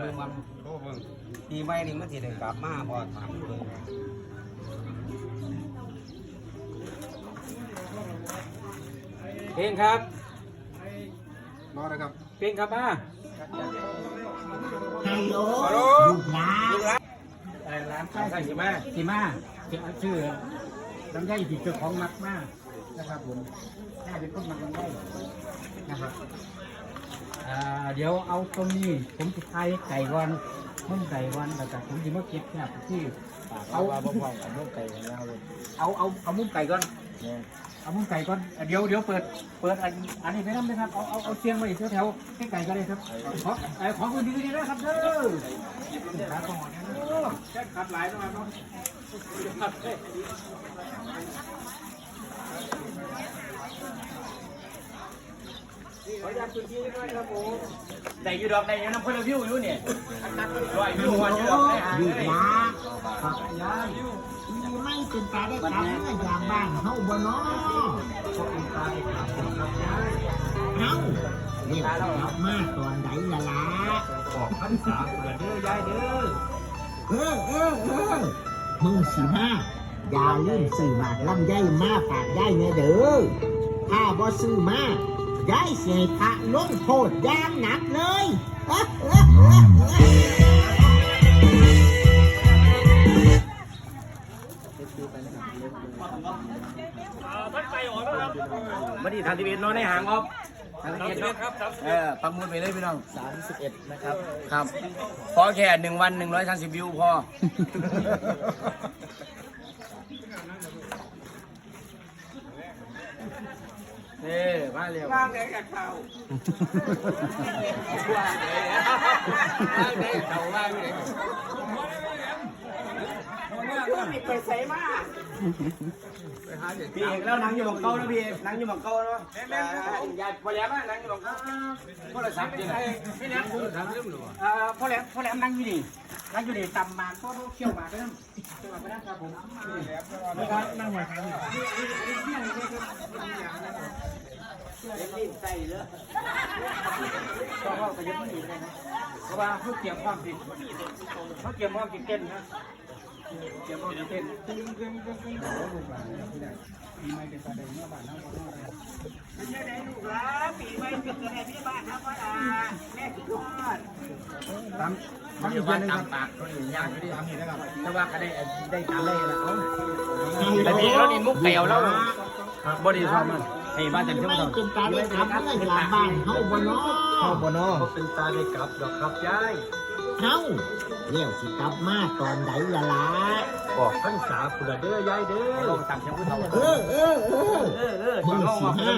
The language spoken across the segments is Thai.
มือมันโอ้เบิ่งปีใหม่นี่มันสิได้กลับมาบ่ถามเบิ่งเพลงครับรอนะครับเพลงครับมาฮัลโหลฮัลโหลลูกหลานอะไรร้านข้าวใส่สีมาสีมาชื่อลำไยที่เจ้าของมักมากนะครับผมแค่เป็นคนมักลำไยนะครับอ่า เดี๋ยวเอาตรงนี้ ผมจะทายไก่ก่อนมุ่งไก่ก่อนแต่ผมจะมาเก็บเนี่ยที่เอาเอาเอามุ่งไก่แล้วเอาเอาเอามุ่งไก่ก่อนเอามุ่งไก่ก่อนเดี๋ยวเดี๋ยวเปิดเปิดอันอันนี้ไปน้ำเลยครับเอาเอาเอาเตียงไว้แถวแถวๆให้ไก่ก็ได้ครับขอไอ้ของอื่นดีนะครับเด้อขาของเนี่ยโอ้แค่ขัดหลายนะครับเนาะ ขออนุญาตพื้นที่ด้วยครับผมได้อยู่ดอกได้อยู่น้ำเพื่อนวิวอยู่เนี่ยร้อยวิววันอยู่ดอกได้หาลูกเลยหลานครับยายมีไม่เป็นตาได้กลับเมื่อยามบ้านเฮาบ่น้อเฮาเรียกกลับมาตอนไหนล่ะล่ะออกพรรษาเปิดเด้อยายเด้อเออเออเออมึงสิมาอย่าลืมซื้อหมากลำไยมาฝากยายเนี่ยเด้อถ้าบ่ซื้อมา ยายเสียพระลงโทษอย่างหนักเลยเอ๊ะเอ๊ะเอ๊ะเอ๊ะมาดีทางทีวีนอนในหางครับทางทีวีครับเออปักหมุดไปเลยพี่น้อง31นะครับ ครับ พอแค่หนึ่งวันหนึ่งร้อยสามสิบวิวพอ เอ้มาเร็วว่างได้กับเขาว่างเลยว่างเลยเขาว่างเลยไปใส่มาพี่เอกแล้วนั่งอยู่บังเก้านะพี่เอกนั่งอยู่บังเก้าแล้วแม่ยายพอแหลมนะนั่งอยู่บังเก้าโทรศัพท์ยังไงพี่แหลมโทรศัพท์เรื่องหรืออ่าพอแหลมพอแหลมนั่งอยู่นี่ นั่งอยู่นี่ตำมาก็เขี่ยวมาเริ่มเขี่ยวมาไปนะครับผมนี่ครับนั่งมาครับนี่นี่ใส่เลยก็ว่าไปยังไม่ดีเลยนะเพราะว่าเขาเตรียมความผิดเขาเตรียมความผิดเต้นนะเดี๋ยวเราจะเป็นตึ้งตึ้งตึ้งตึ้งลูกหลานที่ไหนปีใหม่เป็นประเด็นเมื่อบ้านน้องบ้านน้องอะไรเป็นยังไงลูกหลานปีใหม่เป็นยังไงที่บ้านครับพ่อตาแม่คิดทอด ตามมันอยู่บ้านตามปากเขาอยู่ย่างไม่ได้ทำนี่นะครับถ้าว่าก็ได้ได้ตามได้แล้วเขาแต่พี่เรานี่มุกเปลวแล้วบอดี้ชอบมันไอ้บ้านแต่มีเที่ยวไม่ต่อเป็นตาได้กลับเมื่อยามบ้านเฮาบ่น้อเข้าบนอเป็นตาได้กลับดอกครับยายเฮาเลี้ยวสิกลับมาตอนไหนล่ะล่ะบอกพรรษาคุณเด้อยายเด้อลองตามเชียงพุทธเออเออเออเออเออมึงเข้าสิมาฮะ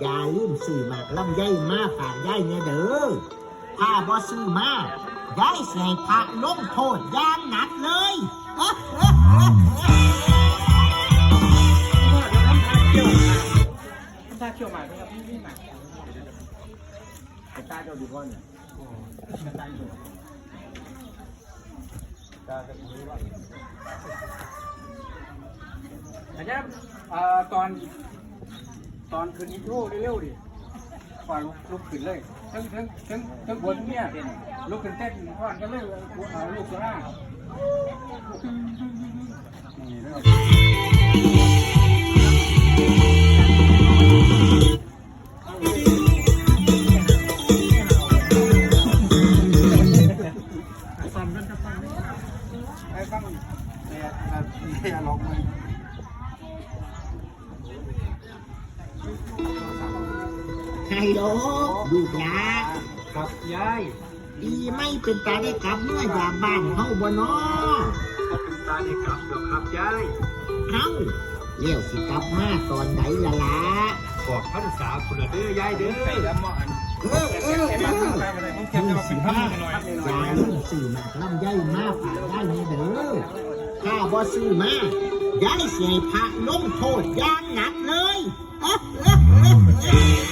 อย่าลืมซื้อหมากลำไยมาฝากยายเนี่ยเด้อ ถ้าบ่ซื้อมายายสิให้พระลงโทษอย่างหนักเลยเอ๊ะเอ๊ะเอ๊ะเอ๊ะตาเขี่ยวหมากครับนี่หมากตาเจ้าดูก่อนเนี่ยตาอยู่าจารย์เอ่อตอน ตอนคืนอินโทรเร็วๆดิก่อนลุกลุกขึ้นเลย ทั้งทั้งทั้งทั้งบนเนี่ยลุกขึ้นเต้นก่อนกันเลยเอาลูกตัวหน้านี่แล้ว ฮัลโหลลูกหลานครับยายดีไม่เป็นตาได้กลับเมื่อยามบ้านเฮาบ่น้อก็เป็นตาในกลับดอกครับยายเฮาเลี้ยวสิกลับมาตอนไหนล่ะล่ะบอกพรรษาคุณเด้อยายเด้อใส่ละหม้ออันเออเออเออมึงสิมาอย่าลืมซื้อหมากลำไยมาฝากยายเนี่ยเด้อถ้าบ่ซื้อมายายสิให้พระลงโทษอย่างหนักเลยเอ๊ะเอ๊ะเอ๊ะเอ๊ะ